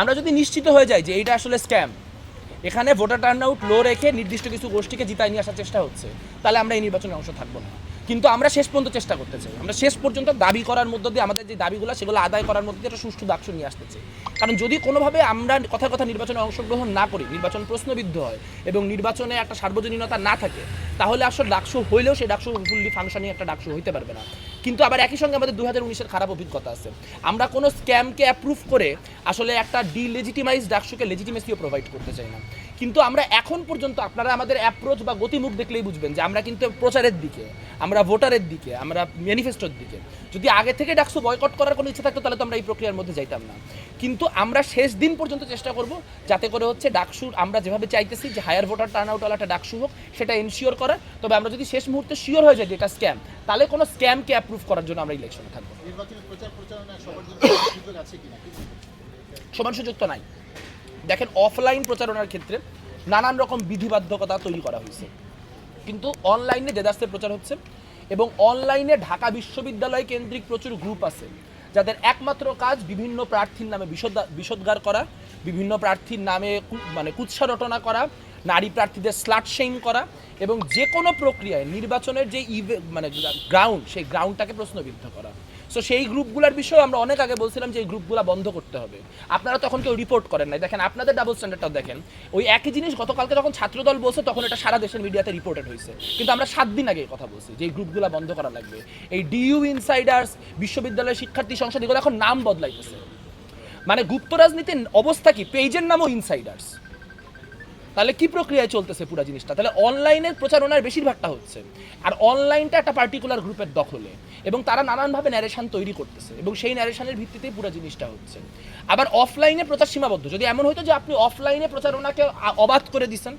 আমরা যদি নিশ্চিত হয়ে যাই যে এইটা আসলে স্ক্যাম এখানে ভোটার টার্ন আউট লো রেখে নির্দিষ্ট কিছু গোষ্ঠীকে জিতায় নিয়ে আসার চেষ্টা হচ্ছে, তাহলে আমরা এই নির্বাচনে অংশ থাকব না। কিন্তু আমরা শেষ পর্যন্ত চেষ্টা করতে চাই। আমরা শেষ পর্যন্ত দাবি করার মধ্য দিয়ে আমাদের যে দাবিগুলো, সেগুলো আদায় করার মধ্যে দিয়ে একটা সুষ্ঠু বাক্স নিয়ে আসতে চাই। কারণ যদি কোনোভাবে আমরা কথার কথা নির্বাচনে অংশগ্রহণ না করি, নির্বাচন প্রশ্নবিদ্ধ হয় এবং নির্বাচনে একটা সার্বজনীনতা না থাকে, তাহলে আসলে ডাকসু হইলেও সেই ডাকসু ফুললি ফাংশনিং একটা ডাকসু হইতে পারবে না। কিন্তু আবার একই সঙ্গে আমাদের দু হাজার উনিশের খারাপ অভিজ্ঞতা আছে। আমরা কোনো স্ক্যামকে অ্যাপ্রুভ করে আসলে একটা ডিলেজিটিমাইজ ডাকসুকে লেজিটিমেসিও প্রোভাইড করতে চাই না। কিন্তু আমরা এখন পর্যন্ত আপনারা আমাদের অ্যাপ্রোচ বা গতিমুখ দেখলেই বুঝবেন যে আমরা কিন্তু প্রচারের দিকে আমরা ভোটারের দিকে আমরা ম্যানিফেস্টোর দিকে। যদি আগে থেকে ডাকসু বয়কট করার কোনো ইচ্ছা থাকতো তাহলে তো আমরা এই প্রক্রিয়ার মধ্যে যাইতাম না। কিন্তু আমরা শেষ দিন পর্যন্ত চেষ্টা করব যাতে করে হচ্ছে ডাকসু আমরা যেভাবে চাইতেছি যে হায়ার ভোটার টার্ন আউটওয়ালা একটা ডাকসু হোক সেটা এনশিওর করা তবে আমরা যদি শেষ মুহূর্তে শিওর হয়ে যাই যে এটা স্ক্যাম তাহলে কোনো স্ক্যামকে অ্যাপ্রুভ করার জন্য আমরা ইলেকশনে থাকব। সবার সমান সুযোগ তো নাই। দেখেন অফলাইন প্রচারণার ক্ষেত্রে নানান রকম বিধিবাধ্যকতা তৈরি করা হয়েছে। কিন্তু অনলাইনে দেদাস্তে প্রচার হচ্ছে এবং অনলাইনে ঢাকা বিশ্ববিদ্যালয় কেন্দ্রিক প্রচুর গ্রুপ আছে, যাদের একমাত্র কাজ বিভিন্ন প্রার্থীর নামে বিশদ বিষোদ্গার করা, বিভিন্ন প্রার্থীর নামে মানে কুৎসা রটনা করা, নারী প্রার্থীদের স্লাট শেইম করা এবং যে কোনো প্রক্রিয়ায় নির্বাচনের যে ইভে মানে গ্রাউন্ড সেই গ্রাউন্ডটাকে প্রশ্নবিদ্ধ করা। সো সেই গ্রুপগুলোর বিষয়ে আমরা অনেক আগে বলছিলাম যে এই গ্রুপগুলো বন্ধ করতে হবে। আপনারা তখন কেউ রিপোর্ট করেন নাই। দেখেন, আপনাদের ডাবল স্ট্যান্ডার্ডটাও দেখেন, ওই একই জিনিস গতকালকে যখন ছাত্রদল বলছে, তখন এটা সারা দেশের মিডিয়াতে রিপোর্টেড হয়েছে। কিন্তু আমরা সাত দিন আগে কথা বলছি যে এই গ্রুপগুলো বন্ধ করা লাগবে। এই ডিইউ ইনসাইডার্স বিশ্ববিদ্যালয়ের শিক্ষার্থী সংসদ এগুলো এখন নাম বদলাইতেছে। মানে গুপ্ত রাজনীতির অবস্থা কি? পেজের নামও ইনসাইডার্স তাহলে কি প্রক্রিয়ায় চলতেছে পুরো জিনিসটা? তাহলে অনলাইনের প্রচারণার বেশিরভাগটা হচ্ছে। আর অনলাইনটা একটা পার্টিকুলার গ্রুপের দখলে। এবং তারা নানানভাবে ন্যারেশন তৈরি করতেছে। এবং সেই ন্যারেশনের ভিত্তিতেই পুরো জিনিসটা হচ্ছে। আবার অফলাইনে প্রচার সীমাবদ্ধ। যদি এমন হতো যে আপনি অফলাইনে প্রচারণাকে অবাধ করে দিচ্ছেন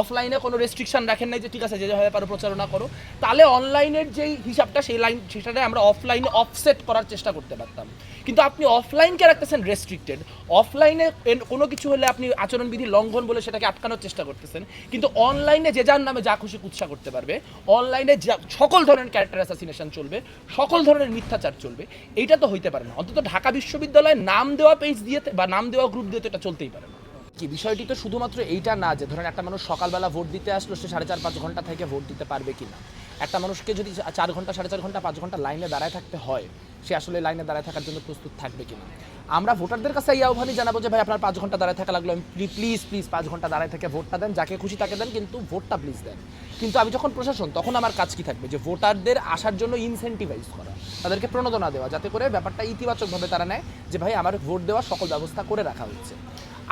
অফলাইনে কোনো রেস্ট্রিকশন রাখেন নাই যে ঠিক আছে, যে যেভাবে পারো প্রচারণা করো। তাহলে অনলাইনের যেই হিসাবটা, সেই লাইন সেটাতে আমরা অফলাইনে অফসেট করার চেষ্টা করতে পারতাম। কিন্তু আপনি অফলাইনকে রাখতেছেন রেস্ট্রিক্টেড অফলাইনে কোনো কিছু হলে আপনি আচরণবিধি লঙ্ঘন বলে সেটাকে আটকানোর চেষ্টা করতেছেন। কিন্তু অনলাইনে যে যার নামে যা খুশি কুৎসা করতে পারবে অনলাইনে যা, সকল ধরনের ক্যারেক্টার অ্যাসাসিনেশন চলবে, সকল ধরনের মিথ্যাচার চলবে, এইটা তো হইতে পারে না। অন্তত ঢাকা বিশ্ববিদ্যালয়ে নাম দেওয়া পেজ দিয়ে বা নাম দেওয়া গ্রুপ দিয়ে তো এটা চলতেই পারে না। কি? বিষয়টি তো শুধুমাত্র এইটা না যে, ধরেন একটা মানুষ সকালবেলা ভোট দিতে আসলো, সে সাড়ে চার, পাঁচ ঘণ্টা থেকে ভোট দিতে পারবে কি না একটা মানুষকে যদি চার ঘণ্টা, সাড়ে চার ঘণ্টা, পাঁচ ঘণ্টা লাইনে দাঁড়ায় থাকতে হয়, সে আসলে লাইনে দাঁড়ায় থাকার জন্য প্রস্তুত থাকবে কিনা? আমরা ভোটারদের কাছে এই আহ্বানই জানাব যে, ভাই, আপনার পাঁচ ঘণ্টা দাঁড়ায় থাকা লাগল। আমি প্লিজ প্লিজ পাঁচ ঘণ্টা দাঁড়ায় থেকে ভোটটা দেন, যাকে খুশি তাকে দেন, কিন্তু ভোটটা প্লিজ দেন। কিন্তু আমি যখন প্রশাসন, তখন আমার কাজ কি থাকবে? যে, ভোটারদের আসার জন্য ইনসেন্টিভাইজ করা, তাদেরকে প্রণোদনা দেওয়া, যাতে করে ব্যাপারটা ইতিবাচকভাবে তারা নেয় যে, ভাই, আমার ভোট দেওয়ার সকল ব্যবস্থা করে রাখা হচ্ছে।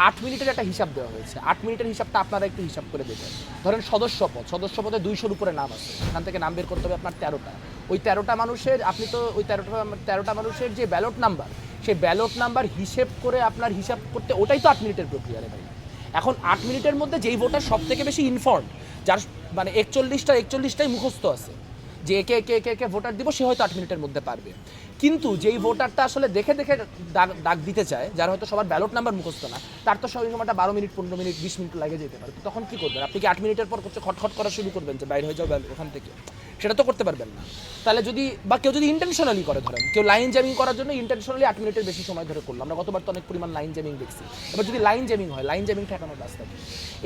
আট মিনিটের একটা হিসাব দেওয়া হয়েছে। আট মিনিটের হিসাবটা আপনারা একটু হিসাব করে দেবেন ধরেন সদস্য পদ সদস্য পদে দুইশোর উপরে নাম আছে। এখান থেকে নাম বের করতে হবে আপনার তেরোটা। ওই তেরোটা মানুষের, আপনি তো ওই তেরোটা তেরোটা মানুষের যে ব্যালট নাম্বার, সেই ব্যালট নাম্বার হিসেব করে আপনার হিসাব করতে, ওটাই তো আট মিনিটের প্রক্রিয়া রে ভাই। এখন আট মিনিটের মধ্যে যেই ভোটার সব থেকে বেশি ইনফর্ম যার মানে একচল্লিশটা, একচল্লিশটাই মুখস্থ আছে, যে একে একে একে একে ভোটার দিব, সে হয়তো আট মিনিটের মধ্যে পারবে। কিন্তু যেই ভোটারটা আসলে দেখে দেখে ডাক ডাক দিতে চায়, যার হয়তো সবার ব্যালট নাম্বার মুখস্থ না, তার তো সেই সময়টা বারো মিনিট, পনেরো মিনিট, বিশ মিনিট লাগে যেতে পারে। তখন কি করবেন? আপনি কি আট মিনিটের পর করছে খটখট করা শুরু করবেন যে বাইরে হয়ে যাও ওখান থেকে? সেটা তো করতে পারবেন না। তাহলে যদি, বা কেউ যদি ইন্টেনশনালি করে ধরেন, কেউ লাইন জ্যামিং করার জন্য ইন্টেনশনালি আট মিনিটের বেশি সময় ধরে করল। আমরা গতবার তো অনেক পরিমাণ লাইন জ্যামিং দেখছি। এবার যদি লাইন জ্যামিং হয় লাইন জ্যামিং ঠেকানোর রাস্তা?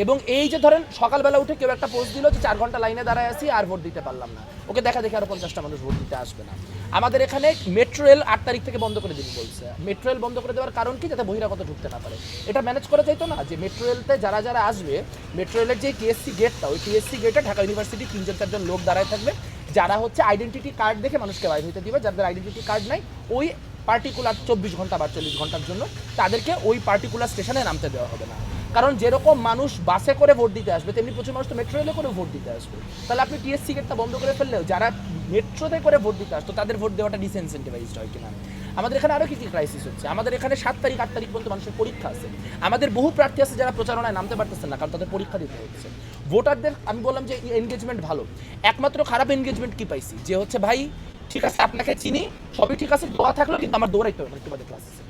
এবং এই যে ধরেন, সকালবেলা উঠে কেউ একটা পোস্ট দিল যে চার ঘণ্টা লাইনে দাঁড়ায় আছি আর ভোট দিতে পারলাম না। ওকে দেখা দেখে আরও পঞ্চাশটা মানুষ ভোট দিতে আসবে না। আমাদের এখানে মেট্রো রেল আট তারিখ থেকে বন্ধ করে দিতে বলছে। মেট্রো রেল বন্ধ করে দেওয়ার কারণ কি? যাতে বহিরাগত ঢুকতে না পারে। এটা ম্যানেজ করা যাইতো না যে মেট্রো রেলতে যারা যারা আসবে মেট্রো রেলের যে টিএসসি গেটটা ওই টিএসসি গেটে ঢাকা ইউনিভার্সিটি তিনজন চারজন লোক দাঁড়ায় থাকবে। যারা হচ্ছে আইডেন্টিটি কার্ড দেখে মানুষকে বাইরে হইতে দিবে। যাদের আইডেন্টিটি কার্ড নাই, ওই পার্টিকুলার চব্বিশ ঘণ্টা বা চল্লিশ ঘণ্টার জন্য তাদেরকে ওই পার্টিকুলার স্টেশনে নামতে দেওয়া হবে না। কারণ যেরকম মানুষ বাসে করে ভোট দিতে আসবে, তেমনি প্রচুর মানুষ তো মেট্রো রেলে করে ভোট দিতে আসবে। তাহলে আপনি টিএসসি গেটটা বন্ধ করে ফেললেও যারা মেট্রোতে করে ভোট দিতে আসতো, তাদের ভোট দেওয়াটা ডিসেন্সিটিভাইজড হয় কিনা? আমাদের এখানে আরও কি কি ক্রাইসিস হচ্ছে? আমাদের এখানে সাত তারিখ, আট তারিখ পর্যন্ত মানুষের পরীক্ষা আছে। আমাদের বহু প্রার্থী আছে যারা প্রচারণায় নামতে পারতেছেন না, কারণ তাদের পরীক্ষা দিতে হচ্ছে। ভোটারদের, আমি বললাম যে এনগেজমেন্ট ভালো। একমাত্র খারাপ এনগেজমেন্ট কি পাইছি? যে হচ্ছে, ভাই, ঠিক আছে, আপনাকে চিনি, সবই ঠিক আছে, দোয়া থাকল, কিন্তু আমার দৌড়াইতে হবে একটু ক্লাস আছে।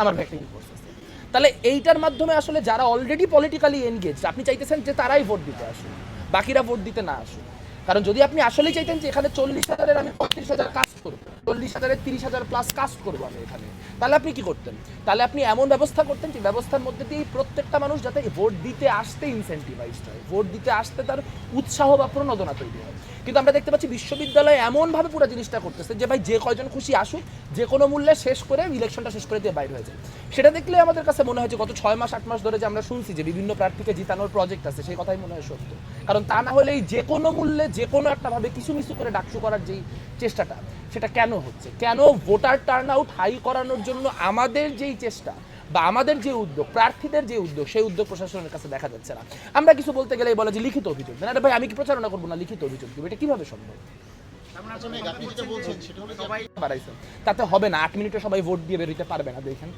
আমার ভ্যাকসিন কোর্স আছে। তাহলে এইটার মাধ্যমে আসলে যারা অলরেডি পলিটিক্যালি এনগেজ আপনি চাইতেছেন যে তারাই ভোট দিতে আসুন বাকিরা ভোট দিতে না আসুন কারণ যদি আপনি আসলেই চাইতেন যে এখানে চল্লিশ হাজারের আমি পঁয়ত্রিশ হাজার কাজ করব, চল্লিশ হাজারের তিরিশ হাজার প্লাস কাজ করব আমি এখানে, তাহলে আপনি কি করতেন? তাহলে আপনি এমন ব্যবস্থা করতেন যে ব্যবস্থার মধ্যে দিয়ে প্রত্যেকটা মানুষ যাতে ভোট দিতে আসতে ইনসেন্টিভাইজড হয়, ভোট দিতে আসতে তার উৎসাহ বা প্রণোদনা তৈরি হয়। কিন্তু আমরা দেখতে পাচ্ছি বিশ্ববিদ্যালয় এমনভাবে পুরো জিনিসটা করতেছে যে ভাই যে কয়জন খুশি আসুক, যে কোনো মূল্যে শেষ করে ইলেকশনটা শেষ করে দিয়ে বাইরে হয়ে যায়। সেটা দেখলে আমাদের কাছে মনে হয় গত ছয় মাস, আট মাস ধরে যে আমরা শুনছি যে বিভিন্ন প্রার্থীকে জিতানোর প্রজেক্ট আছে, সেই কথাই মনে হয় সত্য। কারণ তা না হলেই যে কোনো মূল্যে, যে কোনো একটা ভাবে কিছু মিছু করে ডাকসু করার যেই চেষ্টাটা, সেটা কেন হচ্ছে? কেন ভোটার টার্ন আউট হাই করানোর জন্য আমাদের যেই চেষ্টা বা আমাদের যে উদ্যোগ প্রার্থীদের যে উদ্যোগ সেই উদ্যোগ প্রশাসনের কাছে দেখা যাচ্ছে না। আমরা কিছু বলতে গেলে বলে যে লিখিত অভিযোগ। আরে ভাই আমি কি প্রচারণা করব না লিখিত অভিযোগ দেবো? এটা কীভাবে সম্ভব? তাতে হবে না। আট মিনিটে সবাই ভোট দিয়ে বেরোতে পারবে না দেখেন।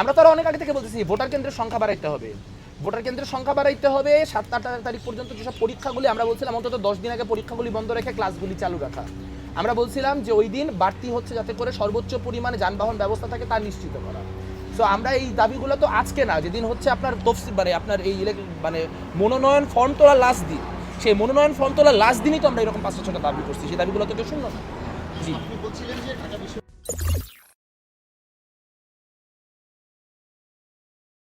আমরা তো আরও অনেক আগে থেকে বলতেছি ভোটার কেন্দ্রের সংখ্যা বাড়াইতে হবে। ভোটার কেন্দ্রের সংখ্যা বাড়াইতে হবে। সাত আট তারিখ পর্যন্ত যেসব পরীক্ষাগুলি আমরা বলছিলাম অন্তত দশ দিন আগে পরীক্ষাগুলি বন্ধ রেখে ক্লাসগুলি চালু রাখা। আমরা বলছিলাম যে ওই দিন বাড়তি হচ্ছে যাতে করে সর্বোচ্চ পরিমাণে যানবাহন ব্যবস্থা থাকে তা নিশ্চিত করা। সো আমরা এই দাবিগুলো তো আজকে না, যেদিন হচ্ছে আপনার তফসি মানে আপনার এই মানে মনোনয়ন ফর্ম তোলা লাস্ট দিন। সেই মনোনয়ন ফর্ম তোলা লাস্ট দিনই তো আমরা এরকম পাঁচটা ছটা দাবি করছি, সেই দাবিগুলো তো কেউ শুনলো না। জি।